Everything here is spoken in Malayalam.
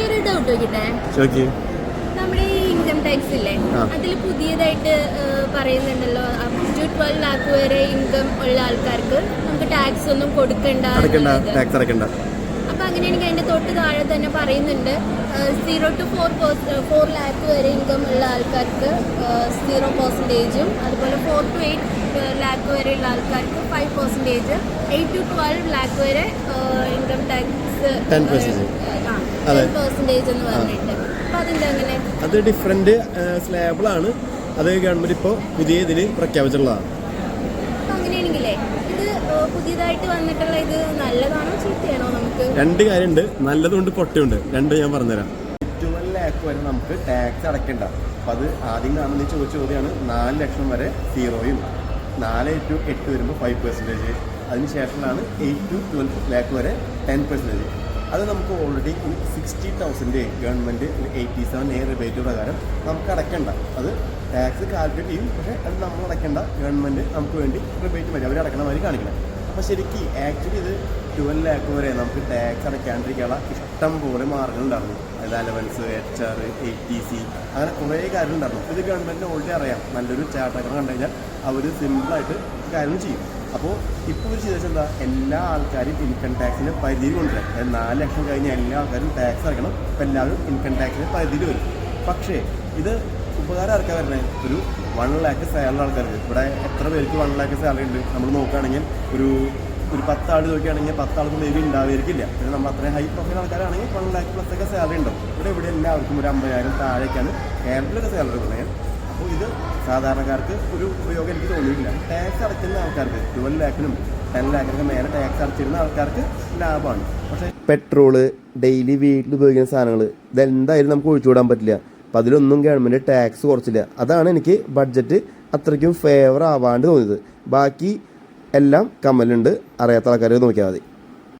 എനിക്കൊരു ഡൗട്ട് ചോക്കി നമ്മുടെ ഈ ഇൻകം ടാക്സ് ഇല്ലേ. അതിൽ പുതിയതായിട്ട് പറയുന്നുണ്ടല്ലോ ടു ട്വൽവ് ലാക്ക് വരെ ഇൻകം ഉള്ള ആൾക്കാർക്ക് നമുക്ക് ടാക്സ് ഒന്നും കൊടുക്കണ്ട. ടാക്സ് അടക്കണ്ട അപ്പൊ അങ്ങനെയാണെങ്കിൽ അതിന്റെ തൊട്ട് താഴെ തന്നെ പറയുന്നുണ്ട് zero to four four lakh വരെ ഇൻകം ഉള്ള ആൾക്കാർക്ക് സീറോ പെർസെന്റേജും അതുപോലെ ഫോർ ടു എയ്റ്റ് ലാക്ക് വരെ ഉള്ള ആൾക്കാർക്ക് five percentage eight to twelve lakh വരെ ഇൻകം ടാക്സ് 10%. അതെ. ടെൻ പെർസെന്റേജ് എന്ന് പറഞ്ഞിട്ട്. അങ്ങനെ അത് ഡിഫറെന്റ് സ്ലാബിളാണ് അത് ഗവൺമെന്റ് ഇപ്പോൾ പുതിയ ഇതിൽ പ്രഖ്യാപിച്ചിട്ടുള്ളതാണ്. അങ്ങനെയാണെങ്കിലേ ഇത് പുതിയതായിട്ട് വന്നിട്ടുള്ള ഇത് നല്ലതാണോ ചീത്തയാണോ നമുക്ക്? രണ്ട് കാര്യമുണ്ട് നല്ലതുണ്ട് പൊട്ടിയുണ്ട്. രണ്ട് ഞാൻ പറഞ്ഞുതരാം. ട്വൽവ് ലാക്ക് വരെ നമുക്ക് ടാക്സ് അടക്കേണ്ട അപ്പം അത് ആദ്യം കാണുന്ന ചോദിച്ച ചോദ്യമാണ് നാല് ലക്ഷം വരെ സീറോയും നാല് ടു എട്ട് വരുമ്പോൾ ഫൈവ് പെർസെന്റേജ് അതിനുശേഷമാണ് എയ്റ്റ് ടു ട്വൽവ് ലാക്ക് വരെ ടെൻ പെർസെന്റേജ് അത് നമുക്ക് already sixty thousand government eighty seven A rebate പ്രകാരം നമുക്ക് അടയ്ക്കണ്ട. അത് ടാക്സ് കാൽക്കുലേറ്റ് ചെയ്യും. പക്ഷേ അത് നമ്മൾ അടയ്ക്കേണ്ട ഗവൺമെന്റ് നമുക്ക് വേണ്ടി റിബേറ്റ് വരും അവർ അടക്കണ മാതിരി കാണിക്കണം. അപ്പോൾ ശരിക്കും ആക്ച്വലി ഇത് ട്വൽവ് ലാക്ക് വരെ നമുക്ക് ടാക്സ് അടയ്ക്കാണ്ടിരിക്കാനുള്ള ഇഷ്ടം പോലെ മാർഗങ്ങളുണ്ടായിരുന്നു അതായത് allowance H R A T C അങ്ങനെ കുറേ കാര്യങ്ങളുണ്ടായിരുന്നു ഇത് ഗവൺമെന്റിന് ഓൾറെഡി അറിയാം. നല്ലൊരു ചാട്ടക്കണ കണ്ടു കഴിഞ്ഞാൽ അവർ സിമ്പിളായിട്ട് കാര്യം ചെയ്യും. അപ്പോൾ ഇപ്പോൾ ഒരു ചെയ്ത എന്താ? എല്ലാ ആൾക്കാരും ഇൻകം ടാക്സിന്റെ പരിധിയിൽ കൊണ്ടുവരാം. നാല് ലക്ഷം കഴിഞ്ഞാൽ എല്ലാ ആൾക്കാരും ടാക്സ് അടയ്ക്കണം. അപ്പോൾ എല്ലാവരും ഇൻകം ടാക്സിന്റെ പരിധിയിൽ വരും. പക്ഷേ ഇത് ഉപകാരം ആർക്കാ വരണേ ഒരു വൺ ലാക്ക് സാലറി ആൾക്കാർക്ക്. ഇവിടെ എത്ര പേർക്ക് വൺ ലാക്ക് സാലറി ഉണ്ട്? നമ്മൾ നോക്കുകയാണെങ്കിൽ ഒരു ഒരു പത്താൾ നോക്കുകയാണെങ്കിൽ പത്താൾക്ക് മേ ബി ഉണ്ടാവുമായിരിക്കില്ല. പിന്നെ നമ്മൾ അത്രയും ഹൈ പ്രൊഫൈൽ ആൾക്കാരാണെങ്കിൽ വൺ ലാക്ക് പ്ലസ് ഒക്കെ സാലറി ഉണ്ടാവും. ഇവിടെ ഇവിടെ എല്ലാവർക്കും ഒരു അമ്പതിനായിരം താഴേക്കാണ് കേരളത്തിലൊക്കെ സാലറി കൊടുക്കുന്നത് അപ്പോൾ ഇത് സാധാരണക്കാർക്ക് ഒരു ഉപയോഗം എനിക്ക് തോന്നിയിട്ടില്ല. ടാക്സ് അടയ്ക്കുന്ന ആൾക്കാർക്ക് ട്വൽവ് ലാക്കിനും ടെൻ ലാക്കിനൊക്കെ മേലെ ടാക്സ് അടച്ചിരുന്ന ആൾക്കാർക്ക് ലാഭമാണ്. പക്ഷേ പെട്രോൾ ഡെയിലി വീട്ടിൽ ഉപയോഗിക്കുന്ന സാധനങ്ങൾ ഇതെന്തായാലും നമുക്ക് ഒഴിച്ചുവിടാൻ പറ്റില്ല. അപ്പം അതിലൊന്നും ഗവൺമെന്റ് ടാക്സ് കുറച്ചില്ല. അതാണ് എനിക്ക് ബഡ്ജറ്റ് അത്രയ്ക്കും ഫേവർ ആവാണ്ട് തോന്നിയത്. ബാക്കി എല്ലാം കമ്മലുണ്ട് അറിയാത്ത ആൾക്കാർ നോക്കിയാൽ മതി.